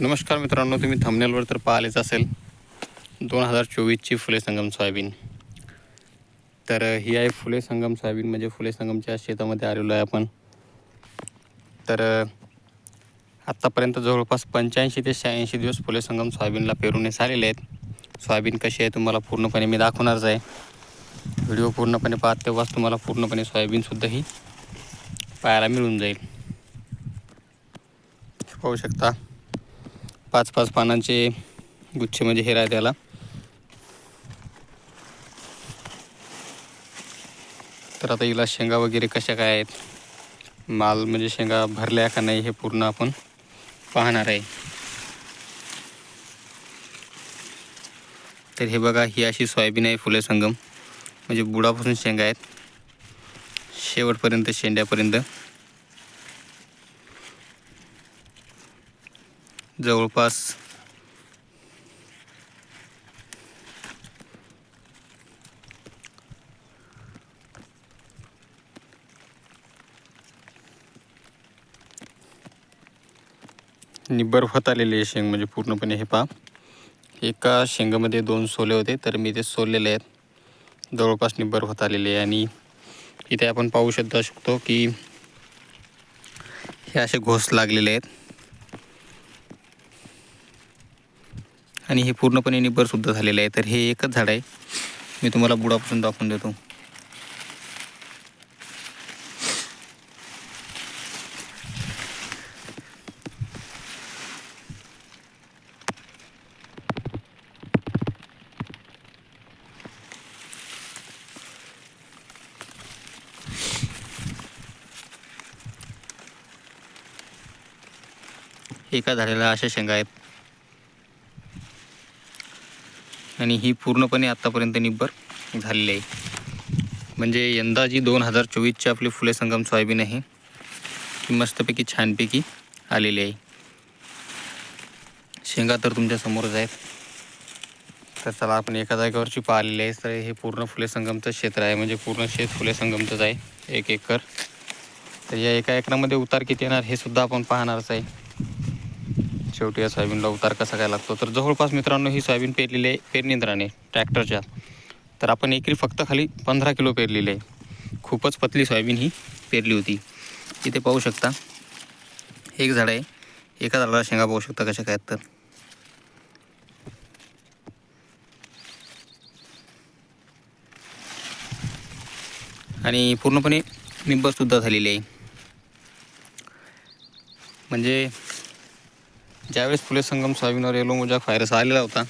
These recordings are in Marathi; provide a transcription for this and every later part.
नमस्कार मित्रांनो तुम्ही थंबनेलवर तर पाहिलेच असेल. दोन हजार चोवीसची फुले संगम सोयाबीन. तर ही आहे फुले संगम सोयाबीन म्हणजे फुले संगमच्या शेतामध्ये आलेलो आहे आपण. तर आत्तापर्यंत जवळपास पंच्याऐंशी ते शहाऐंशी दिवस फुले संगम सोयाबीनला पेरूनेस आलेले आहेत. सोयाबीन कशी आहे तुम्हाला पूर्णपणे मी दाखवणारच आहे. व्हिडिओ पूर्णपणे पाहत तेव्हाच तुम्हाला पूर्णपणे सोयाबीनसुद्धाही पाहायला मिळून जाईल. पाहू शकता. पाच पाच पानांचे गुच्छ म्हणजे हे राहते त्याला तर आता हिला शेंगा वगैरे कशा काय आहेत? माल म्हणजे शेंगा भरल्या का नाही हे पूर्ण आपण पाहणार आहे. तर हे बघा ही अशी सोयाबीन आहे फुले संगम. म्हणजे बुडापासून शेंगा आहेत. शेवटपर्यंत शेंड्यापर्यंत. जवळपास. निब्बर होत आलेली आहे शेंग म्हणजे पूर्णपणे हे पहा. एका शेंगामध्ये दोन सोले होते तर मी ते सोललेले आहेत. जवळपास निब्बर होत आलेले आहे आणि इथे आपण पाहू शकता शकतो की हे असे घोस लागलेले आहेत. आणि हे पूर्णपणे निब्बरसुद्धा झालेलं आहे. तर हे एकच झाड आहे. मी तुम्हाला बुडापासून दाखवून देतो. एका झाडाला अशा शेंगा आहेत. आणि ही पूर्णपणे आत्तापर्यंत निब्बर झालेली आहे. म्हणजे यंदा जी दोन हजार चोवीसची आपली फुले संगम सोयाबीन आहे ती मस्तपैकी छानपैकी आलेली आहे. शेंगा तर तुमच्या समोरच आहेत. तर चला आपण एका जागेवरची पाहिलेली आहे. तर हे पूर्ण फुले संगमचं क्षेत्र आहे. म्हणजे पूर्ण शेत फुले संगमचंच आहे. एक एकर. तर या एका एकरामध्ये उतार किती येणार हे सुद्धा आपण पाहणारच आहे. शेवटी या सोयाबीनला उतार कसा काय लागतो? तर जवळपास मित्रांनो ही सोयाबीन पेरलेली आहे पेरणींद्राने ट्रॅक्टरच्या. तर आपण एकरी फक्त खाली पंधरा किलो पेरलेली आहे. खूपच पतली सोयाबीन ही पेरली होती. इथे पाहू शकता एक झाड आहे. एका झाडाला शेंगा पाहू शकता कशा काय आहेत तर. आणि पूर्णपणे निब्बरसुद्धा झालेली आहे. म्हणजे ज्यावेळेस फुले संगम सोयाबीनवर येलो मोजा व्हायरस आलेला होता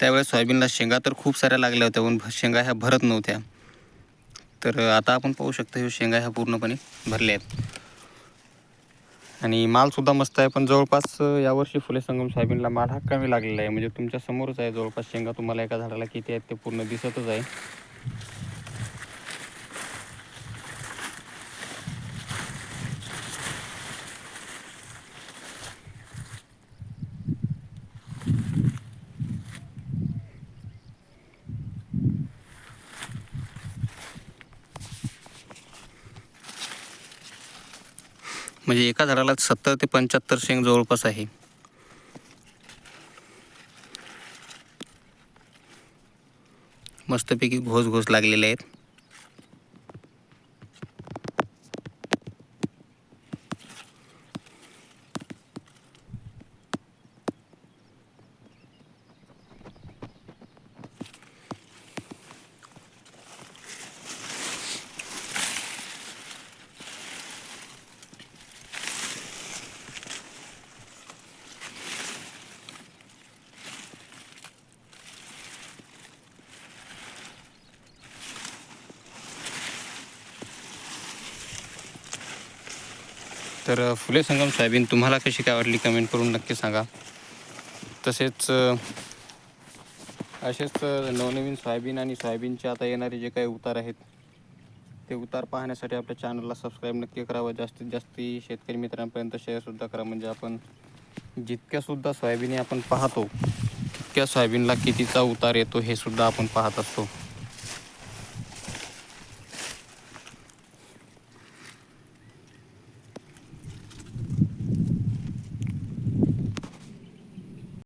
त्यावेळेस सोयाबीनला शेंगा तर खूप साऱ्या लागल्या होत्या पण शेंगा ह्या भरत नव्हत्या. तर आता आपण पाहू शकतो हे शेंगा ह्या पूर्णपणे भरल्या आहेत. आणि मालसुद्धा मस्त आहे पण जवळपास यावर्षी फुले संगम सोयाबीनला माल हा कमी लागलेला आहे. म्हणजे तुमच्या समोरच आहे जवळपास शेंगा तुम्हाला एका झाडाला किती आहेत ते पूर्ण दिसतच आहे. म्हणजे एका झाडाला सत्तर ते पंच्याहत्तर शेंग जवळपास आहे. मस्तपैकी घोस घोस लागलेले आहेत. तर फुले संगम सोयाबीन तुम्हाला कशी काय वाटली? कमेंट करून नक्की सांगा. तसेच असेच नवनवीन सोयाबीन आणि सोयाबीनचे आता येणारे जे काही उतार आहेत ते उतार पाहण्यासाठी आपल्या चॅनलला सबस्क्राईब नक्की करावं. जास्तीत जास्त शेतकरी मित्रांपर्यंत शेअरसुद्धा करा. म्हणजे आपण जितक्यासुद्धा सोयाबीन आपण पाहतो तितक्या सोयाबीनला कितीचा उतार येतो हे सुद्धा आपण पाहत असतो.